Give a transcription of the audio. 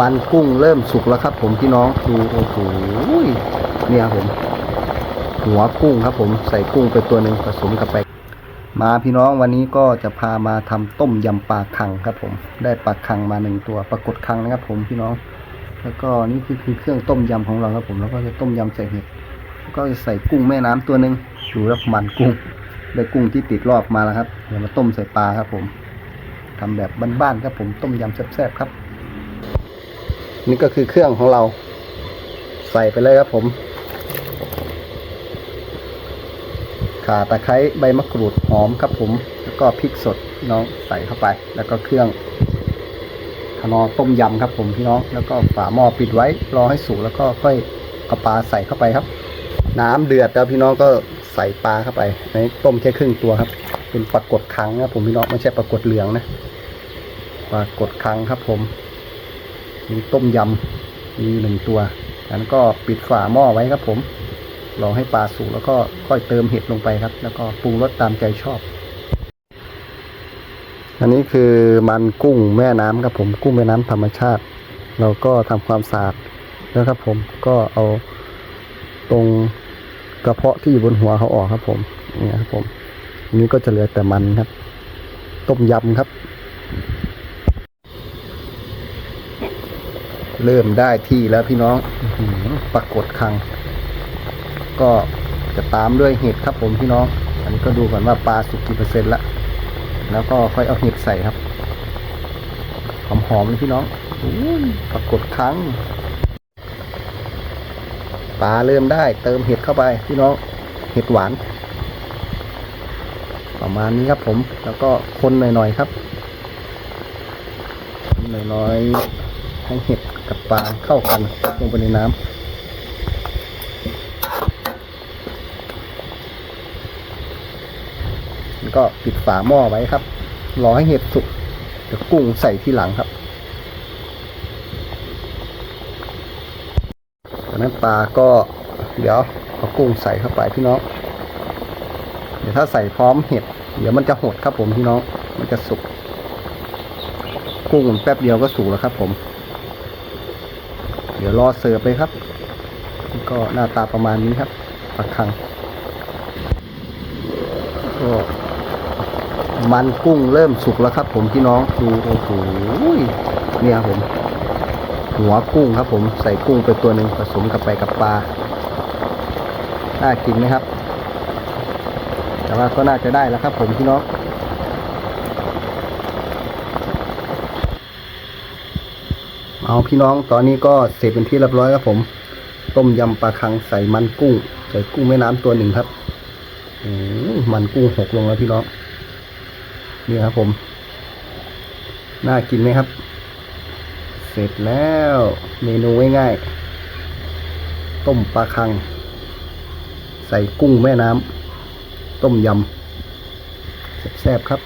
มันกุ้งเริ่มสุกแล้วครับ ผมพี่น้องดูโอ้โหเนี่ยครับผม หัวกุ้งครับ ผมใส่กุ้งไปตัวหนึ่งผสมกับไปมาพี่น้องวันนี้ก็จะพามาทำต้มยำปลาคังครับ ผม ได้ปลาคังมาหนึ่งตัวปรากฏคังนะครับ ผมพี่น้อง แล้วก็นี่คือคือเครื่องต้มยำของเราครับ ผมแล้วก็จะต้มยำใส่เห็ดแล้วก็จะใส่กุ้งแม่น้ำตัวหนึ่งดูแล้วมันกุ้งได้กุ้งที่ติดรอบมาแล้วครับเดี๋ยวมาต้มใส่ปลาครับ ผมทำแบบบ้านๆครับผมต้มยำแซ่บๆครับ นี่ก็คือเครื่องของเรา ใส่ไปเลยครับผม ข่าตะไคร้ใบมะกรูดหอมครับผม แล้วก็พริกสดน้องใส่เข้าไป แล้วก็เครื่องขนอต้มยำครับผมพี่น้อง แล้วก็ฝาหม้อปิดไว้รอให้สุกแล้วก็ค่อยเอาปลาใส่เข้าไปครับ น้ำเดือดแล้วพี่น้องก็ใส่ปลาเข้าไปในต้มแค่ครึ่งตัวครับ เป็นปลากดคังนะผมพี่น้องไม่ใช่ปลากดเหลืองนะปลากดคังครับผม มีต้มยำมีหนึ่งตัวแล้วก็ปิดฝาหม้อไว้ครับผมรอให้ปลาสุกแล้วก็ค่อยเติมเห็ดลงไปครับ แล้วก็ปรุงรสตามใจชอบ อันนี้คือมันกุ้งแม่น้ำครับผมกุ้งแม่น้ำธรรมชาติ เราก็ทำความสะอาดแล้วครับผมก็เอาตรงกระเพาะที่อยู่บนหัวเขาออกครับผมนี่ครับผมนนี้ก็จะเหลือแต่มันครับ ต้มยำครับ เริ่มได้ที่แล้วพี่น้องปรากฏคัง ก็จะตามด้วยเห็ดครับผมพี่น้อง อันนี้ก็ดูก่อนว่าปลาสุกกี่เปอร์เซ็นต์ละ แล้วก็ค่อยเอาเห็ดใส่ครับ หอมๆเลยพี่น้องปรากฏคังปลาเริ่มได้เติมเห็ดเข้าไปพี่น้องเห็ดหวาน ประมาณนี้ครับผมแล้วก็คนหน่อยๆครับหน่อยๆ ให้เห็ดกับปลาเข้ากันลงไปในน้ำแล้วก็ปิดฝาหม้อไว้ครับ รอให้เห็ดสุกเดี๋ยวกุ้งใส่ที่หลังครับจากนั้นปลาก็เดี๋ยวเอากุ้งใส่เข้าไปพี่น้อง เดี๋ยวถ้าใส่พร้อมเห็ด เดี๋ยวมันจะหดครับผมพี่น้อง มันจะสุก กุ้งแป๊บเดียวก็สุกแล้วครับผม เดี๋ยวรอเสิร์ฟเลยครับ ก็หน้าตาประมาณนี้ครับปลาคังก็มันกุ้งเริ่มสุกแล้วครับ ผมพี่น้องดูโอ้โหเนี่ยครับผม หัวกุ้งครับผมใส่กุ้งไปตัวหนึ่งผสมกับไปกับปลาน่ากินไหมครับ แต่ว่าก็น่าจะได้แล้วครับ ผมพี่น้อง เอาพี่น้องตอนนี้ก็เสร็จเป็นที่เรียบร้อยครับผม ต้มยำปลาคังใส่มันกุ้ง ใส่กุ้งแม่น้ำตัวหนึ่งครับโอ้ยมันกุ้งหกลงแล้วพี่น้องนี่ครับผม น่ากินไหมครับ เสร็จแล้วเมนูง่ายๆต้มปลาคัง ใส่กุ้งแม่น้ำต้มยำแซ่บๆครับ